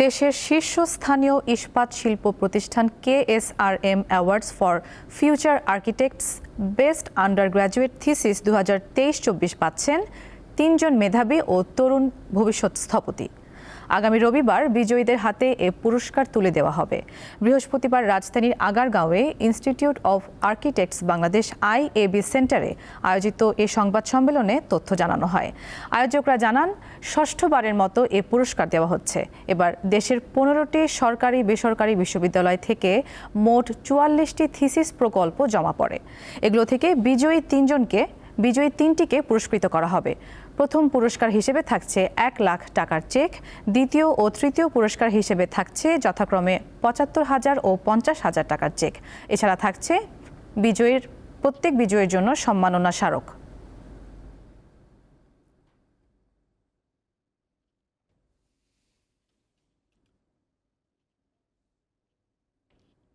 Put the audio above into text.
দেশের শীর্ষস্থানীয় ইস্পাত শিল্প প্রতিষ্ঠান KSRM awards for future architects best undergraduate thesis দু হাজার তেইশ চব্বিশ পাচ্ছেন তিনজন মেধাবী ও তরুণ ভবিষ্যৎ স্থপতি। আগামী রবিবার বিজয়ীদের হাতে এ পুরস্কার তুলে দেওয়া হবে। বৃহস্পতিবার রাজধানীর আগারগাঁওয়ে institute of architects Bangladesh IAB সেন্টারে আয়োজিত এ সংবাদ সম্মেলনে তথ্য জানানো হয়। আয়োজকরা জানান, ষষ্ঠবারের মতো এ পুরস্কার দেওয়া হচ্ছে। এবার দেশের পনেরোটি সরকারি বেসরকারি বিশ্ববিদ্যালয় থেকে মোট চুয়াল্লিশটি থিসিস প্রকল্প জমা পড়ে। এগুলো থেকে বিজয়ী তিনজনকে বিজয়ী তিনটিকে পুরস্কৃত করা হবে। প্রথম পুরস্কার হিসেবে থাকছে এক লাখ টাকার চেক, দ্বিতীয় ও তৃতীয় পুরস্কার হিসেবে থাকছে যথাক্রমে পঁচাত্তর হাজার ও পঞ্চাশ হাজার টাকার চেক। এছাড়া থাকছে বিজয়ীর, প্রত্যেক বিজয়ের জন্য সম্মাননা স্মারক।